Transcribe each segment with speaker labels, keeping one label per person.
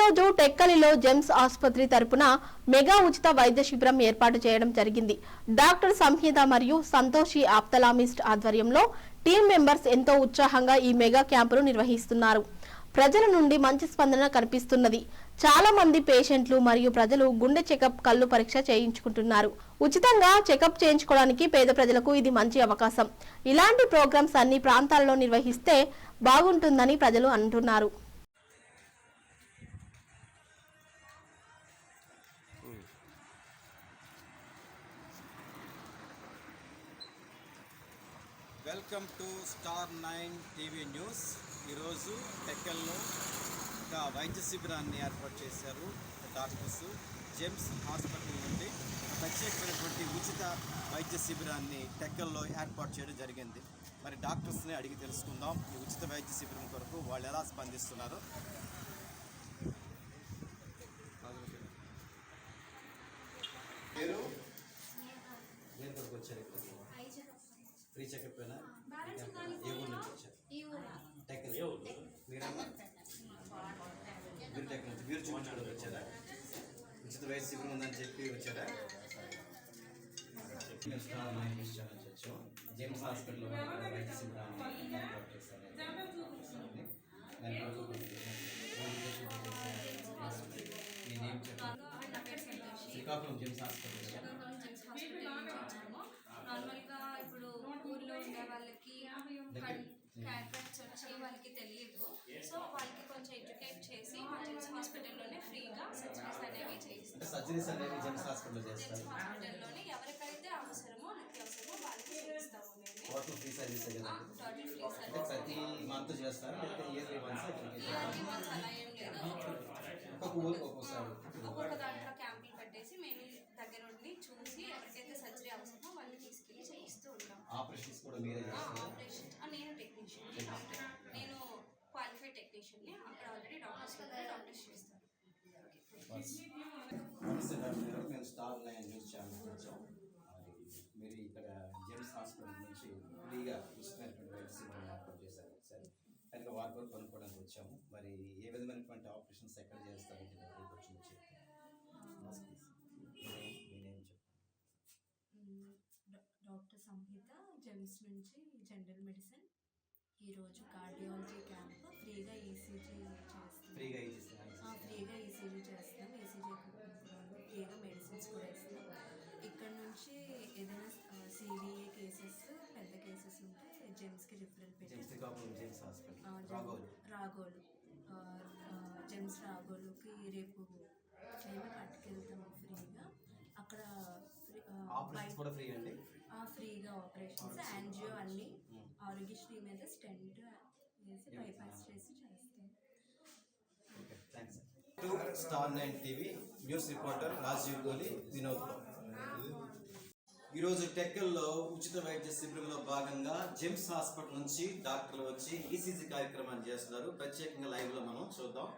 Speaker 1: రోజు టెక్కలిలో జెమ్స్ ఆసుపత్రి తరపున మెగా ఉచిత వైద్య శిబిరం ఏర్పాటు చేయడం జరిగింది. డాక్టర్ సంహిత మరియు సంతోషి ఆప్తలామిస్ట్ ఆధ్వర్యంలో టీం మెంబర్స్ ఎంతో ఉత్సాహంగా ఈ మెగా క్యాంపును నిర్వహిస్తున్నారు. ప్రజల నుండి మంచి స్పందన కనిపిస్తున్నది. చాలా మంది పేషెంట్లు మరియు ప్రజలు గుండె చెకప్ కళ్ళు పరీక్ష చేయించుకుంటున్నారు. ఉచితంగా చెకప్ చేయించుకోవడానికి పేద ప్రజలకు ఇది మంచి అవకాశం. ఇలాంటి ప్రోగ్రామ్స్ అన్ని ప్రాంతాల్లో నిర్వహిస్తే బాగుంటుందని ప్రజలు అంటున్నారు.
Speaker 2: Welcome to Star Nine TV News. ఈరోజు టెక్కల్లో ఒక వైద్య శిబిరాన్ని ఏర్పాటు చేశారు డాక్టర్స్. జెమ్స్ హాస్పిటల్ నుండి ప్రత్యేకమైనటువంటి ఉచిత వైద్య శిబిరాన్ని టెక్కల్లో ఏర్పాటు చేయడం జరిగింది. మరి డాక్టర్స్ని అడిగి తెలుసుకుందాం ఈ ఉచిత వైద్య శిబిరం కొరకు వాళ్ళు ఎలా స్పందిస్తున్నారో పేరు దేని కొరకు వచ్చారు ఇక్కడికి? ఫ్రీ చెకప్ అయినా ఏ ఊరు? నుంచి వచ్చారు టెక్కల్ మీరమ్మా? మీరు టెక్కల్ నుంచి. మీరు చూపించుకోవడానికి వచ్చారా? ఉచిత వైద్య శిబిరం ఉందని చెప్పి వచ్చారా? నైన్ జేమ్స్ వైద్య శిబిరాన్ని మీ నేమ్ చెప్పండి శ్రీకాకుళం జేమ్స్ హాస్పిటల్
Speaker 3: నార్మల్గా వాళ్ళకి క్యాట్రాక్ట్స్ వచ్చి వాళ్ళకి తెలియదు సో వాళ్ళకి కొంచెం ఎడ్యుకేట్ చేసి మా హాస్పిటల్లోనే ఫ్రీగా సర్జరీస్ అనేవి చేయిస్తాం
Speaker 2: సర్జరీస్ అనేవి హాస్పిటల్లో చేస్తారు.
Speaker 3: జెమ్స్ హాస్పిటల్లోనే ఎవరికైతే అవసరమో అత్యవసరమో వాళ్ళకి చేయిస్తాము మేము.
Speaker 2: టోటల్ ఫ్రీ సర్వీస్ కదా?
Speaker 3: టోటల్ ఫ్రీ
Speaker 2: అంటే
Speaker 3: సర్వీస్.
Speaker 2: ప్రతి మంత్ చేస్తారు? లేకపోతే ఇయర్లీ వన్స్?
Speaker 3: ఇయర్లీ అలా ఏం లేదు.
Speaker 2: ఒక్కొక్క ఊరికి ఒక్కొక్కసారి
Speaker 3: ఒక్కొక్క దాంట్లో క్యాంపులు పెట్టేసి మేము దగ్గర ఉండి చూసి ఎవరికైతే సర్జరీ అవసరమో వాళ్ళని తీసుకెళ్ళి చేయిస్తూ ఉంటాం
Speaker 2: ఆపరేషన్స్ కూడా మీరే చేస్తారు?
Speaker 3: ఆపరేషన్ నేను టెక్నీషియన్ నేను క్వాలిఫైడ్ టెక్నీషియన్ని అక్కడ ఆల్రెడీ డాక్టర్స్ డాక్టర్స్ చేస్తారు.
Speaker 2: మేము స్టార్ నైన్ న్యూస్ ఛానల్ వచ్చాం. మరి ఇక్కడ జెమ్స్ హాస్పిటల్ నుంచి ఫ్రీగా వైద్య శిబిరం ఏర్పాటు చేశారు. సరే. కనుక వారి కూడా కొనుక్కోవడానికి వచ్చాము. మరి ఏ విధమైనటువంటి ఆపరేషన్స్ ఎక్కడ చేస్తారంటే
Speaker 4: జెమ్స్ నుంచి జనరల్ మెడిసిన్. ఈరోజు కార్డియాలజీ క్యాంప్ ఫ్రీగా ఈసీజీ చేస్తాం
Speaker 2: ఫ్రీగా
Speaker 4: ఫ్రీగా ఈసీజీ చేస్తాం ఈసీజీ ఫ్రీగా మెడిసిన్స్ కూడా ఇస్తాం ఇక్కడ నుంచి ఏదైనా సివిఏ కేసెస్ పెద్ద కేసెస్ ఉంటే జెమ్స్కి రిఫరల్ పెట్టి రాగోలు జెమ్స్ రాగోలుకి రేపు మేము పట్టుకెళ్తాము ఫ్రీగా. అక్కడ ఫ్రీ- ఫ్రీగా ఆపరేషన్స్ యాంజియో అన్ని ఆరోగ్యశ్రీ మీద స్టెంట్ వేసి బైపాస్ చేసి చేస్తాం
Speaker 2: to Star Nine TV News reporter Rajiv Kohli Vinod ఈరోజు టెక్కల్లో ఉచిత వైద్య శిబిరంలో భాగంగా జెమ్స్ హాస్పిటల్ నుంచి డాక్టర్లు వచ్చి ఈసీజీ కార్యక్రమాన్ని చేస్తున్నారు. ప్రత్యేకంగా లైవ్లో మనం చూద్దాం.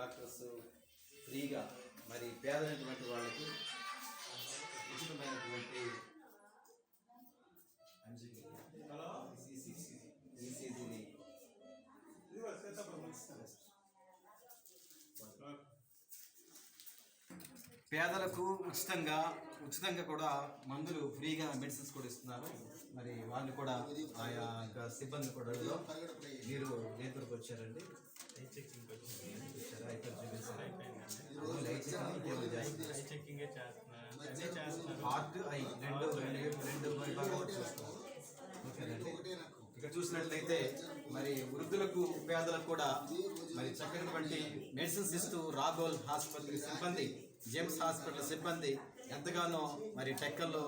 Speaker 2: డాక్టర్స్ ఫ్రీగా మరి పేదలైనటువంటి వాళ్ళకి ఉచితమైనటువంటి ఈసీజీని పేదలకు ఉచితంగా ఉచితంగా కూడా మందులు ఫ్రీగా మెడిసిన్స్ కూడా ఇస్తున్నారు. మరి వాళ్ళు కూడా ఆయా సిబ్బంది కూడా మీరు నేతలకు వచ్చారండి. ఇక్కడ
Speaker 5: చెక్కింగ్ చేస్తున్నారు
Speaker 2: హార్ట్ ఐ రెండు రెండు ఇక్కడ చూసినట్లయితే మరి వృద్ధులకు పేదలకు కూడా మరి చక్కనటువంటి మెడిసిన్స్ ఇస్తూ రాఘోల్ హాస్పిటల్ సిబ్బంది జేమ్స్ హాస్పిటల్ సిబ్బంది ఎంతగానో మరి టెక్కల్లో